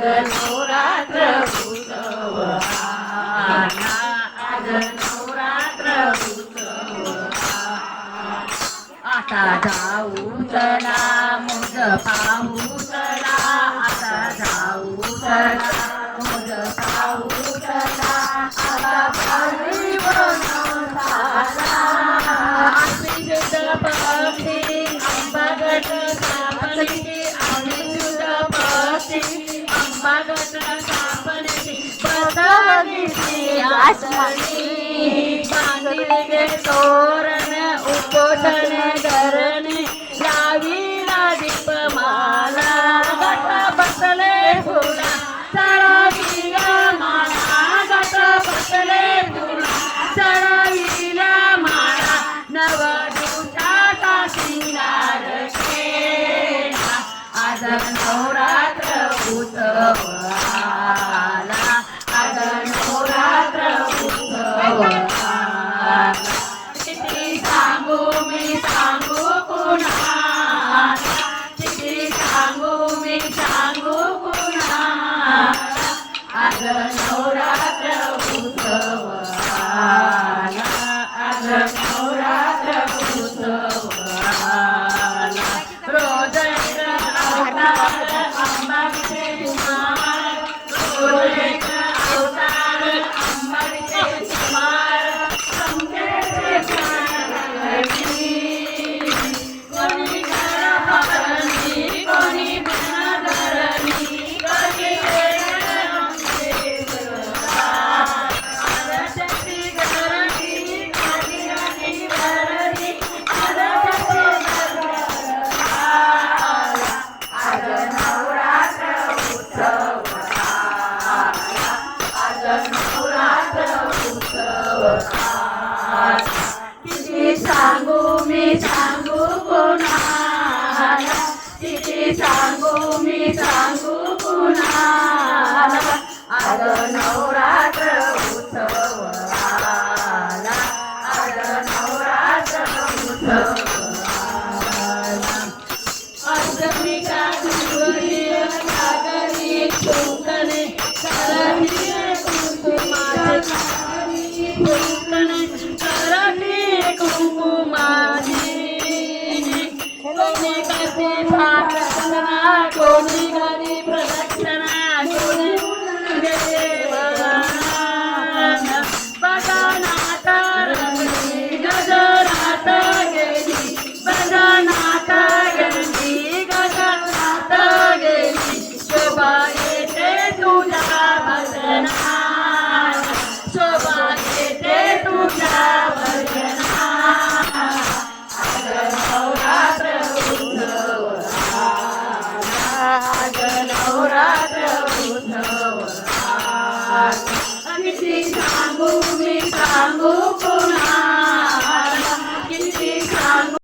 नवरात्र उत्सव आज नवरात्र उत्सव आता जाऊ चला मुज पाहू चला आता जाऊ चला मुज पाहू चला आता पाहिला आसमानी बांधिले तोरण उपोषण धरणे लावीला दीपमाला गट बसले फुला चढविला माला गट बसले फुला चढविला सिंगार आज नवरात्र उत्सव किती सांगू मी सांगू कोणाला किती सांगू मी सांगू कोणाला नवरात्र Yeah. उत्सव आला. किती सांगू मी सांगू